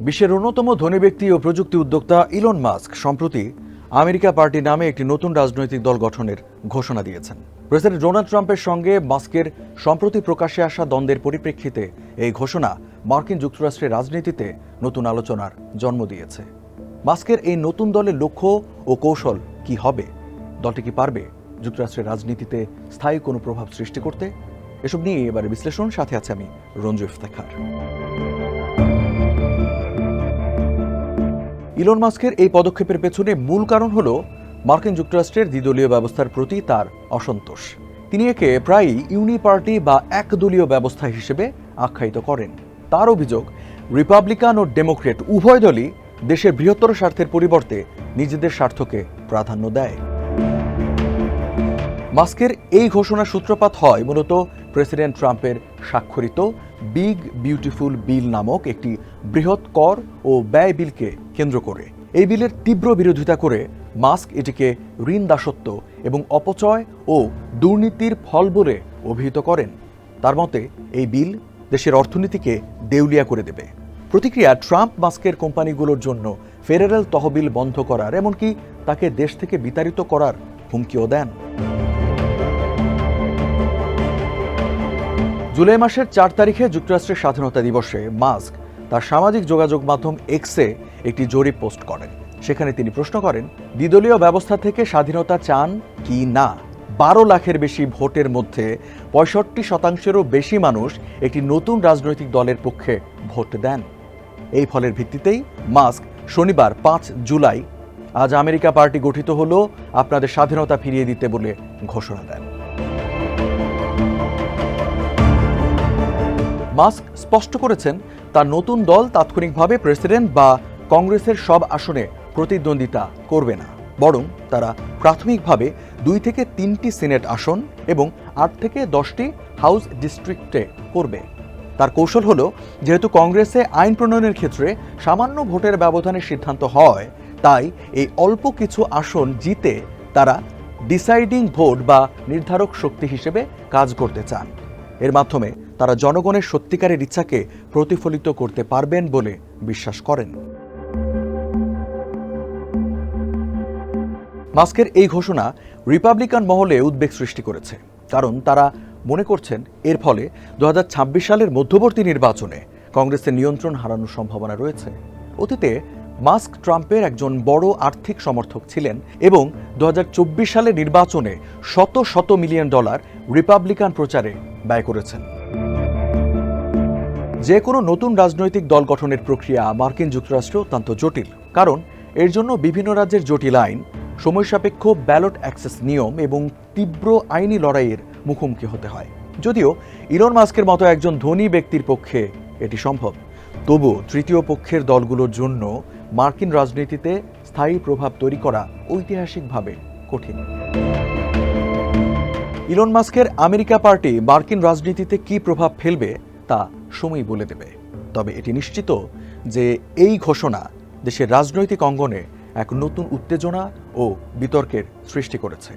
বিশ্বের অন্যতম ধনী ব্যক্তি ও প্রযুক্তি উদ্যোক্তা ইলন মাস্ক সম্প্রতি আমেরিকা পার্টি নামে একটি নতুন রাজনৈতিক দল গঠনের ঘোষণা দিয়েছেন। প্রেসিডেন্ট ডোনাল্ড ট্রাম্পের সঙ্গে মাস্কের সম্প্রতি প্রকাশ্যে আসা দ্বন্দ্বের পরিপ্রেক্ষিতে এই ঘোষণা মার্কিন যুক্তরাষ্ট্রের রাজনীতিতে নতুন আলোচনার জন্ম দিয়েছে। মাস্কের এই নতুন দলের লক্ষ্য ও কৌশল কি হবে? দলটি কি পারবে যুক্তরাষ্ট্রের রাজনীতিতে স্থায়ী কোনো প্রভাব সৃষ্টি করতে? এসব নিয়ে এবারে বিশ্লেষণ, সাথে আছে আমি রঞ্জু ইফতেখার। ইলন মাস্কের এই পদক্ষেপের পেছনে মূল কারণ হল মার্কিন যুক্তরাষ্ট্রের দ্বিদলীয় ব্যবস্থার প্রতি তার অসন্তোষ। তিনি একে প্রায়ই ইউনিপার্টি বা একদলীয় ব্যবস্থা হিসেবে আখ্যায়িত করেন। তার অভিযোগ, রিপাবলিকান ও ডেমোক্রেট উভয় দলই দেশের বৃহত্তর স্বার্থের পরিবর্তে নিজেদের স্বার্থকে প্রাধান্য দেয়। মাস্কের এই ঘোষণার সূত্রপাত হয় মূলত প্রেসিডেন্ট ট্রাম্পের স্বাক্ষরিত বিগ বিউটিফুল বিল নামক একটি বৃহৎ কর ও ব্যয় বিলকে কেন্দ্র করে। এই বিলের তীব্র বিরোধিতা করে মাস্ক এটিকে ঋণ দাসত্ব এবং অপচয় ও দুর্নীতির ফল বলে অভিহিত করেন। তার মতে, এই বিল দেশের অর্থনীতিকে দেউলিয়া করে দেবে। প্রতিক্রিয়া, ট্রাম্প মাস্কের কোম্পানিগুলোর জন্য ফেডারেল তহবিল বন্ধ করার, এমনকি তাকে দেশ থেকে বিতাড়িত করার হুমকিও দেন। জুলাই মাসের চার তারিখে যুক্তরাষ্ট্রের স্বাধীনতা দিবসে মাস্ক, তার সামাজিক যোগাযোগ মাধ্যম এক্সে একটি জরিপ পোস্ট করেন। সেখানে তিনি প্রশ্ন করেন, দ্বিদলীয় ব্যবস্থা থেকে স্বাধীনতা চান কি না? বারো লাখের বেশি ভোটের মধ্যে পঁয়ষট্টি শতাংশেরও বেশি মানুষ একটি নতুন রাজনৈতিক দলের পক্ষে ভোট দেন। এই ফলের ভিত্তিতেই মাস্ক শনিবার পাঁচ জুলাই, আজ আমেরিকা পার্টি গঠিত হলো, আপনাদের স্বাধীনতা ফিরিয়ে দিতে বলে ঘোষণা দেন। মাস্ক স্পষ্ট করেছেন, তার নতুন দল তাৎক্ষণিকভাবে প্রেসিডেন্ট বা কংগ্রেসের সব আসনে প্রতিদ্বন্দ্বিতা করবে না। বরং তারা প্রাথমিকভাবে দুই থেকে তিনটি সিনেট আসন এবং আট থেকে দশটি হাউস ডিস্ট্রিক্টে করবে। তার কৌশল হল, যেহেতু কংগ্রেসে আইন প্রণয়নের ক্ষেত্রে সামান্য ভোটের ব্যবধানে সিদ্ধান্ত হয়, তাই এই অল্প কিছু আসন জিতে তারা ডিসাইডিং ভোট বা নির্ধারক শক্তি হিসেবে কাজ করতে চান। এর মাধ্যমে তারা জনগণের সত্যিকারের ইচ্ছাকে প্রতিফলিত করতে পারবেন বলে বিশ্বাস করেন। মাস্কের এই ঘোষণা রিপাবলিকান মহলে উদ্বেগ সৃষ্টি করেছে, কারণ তারা মনে করছেন এর ফলে দু হাজার ছাব্বিশ সালের মধ্যবর্তী নির্বাচনে কংগ্রেসের নিয়ন্ত্রণ হারানোর সম্ভাবনা রয়েছে। অতীতে মাস্ক ট্রাম্পের একজন বড় আর্থিক সমর্থক ছিলেন এবং দু হাজার চব্বিশ সালের নির্বাচনে শত শত মিলিয়ন ডলার রিপাবলিকান প্রচারে ব্যয় করেছেন। যে কোনো নতুন রাজনৈতিক দল গঠনের প্রক্রিয়া মার্কিন যুক্তরাষ্ট্র অত্যন্ত জটিল, কারণ এর জন্য বিভিন্ন রাজ্যের জটিল আইন, সময় সাপেক্ষ ব্যালট অ্যাক্সেস নিয়ম এবং তীব্র আইনি লড়াইয়ের মুখোমুখি হতে হয়। যদিও ইলন মাস্কের মতো একজন ধনী ব্যক্তির পক্ষে এটি সম্ভব। তবু তৃতীয় পক্ষের দলগুলোর জন্য মার্কিন রাজনীতিতে স্থায়ী প্রভাব তৈরি করা ঐতিহাসিকভাবে কঠিন। ইলন মাস্কের আমেরিকা পার্টি মার্কিন রাজনীতিতে কি প্রভাব ফেলবে তা সময় বলে দেবে। তবে এটি নিশ্চিত যে এই ঘোষণা দেশের রাজনৈতিক অঙ্গনে এক নতুন উত্তেজনা ও বিতর্কের সৃষ্টি করেছে।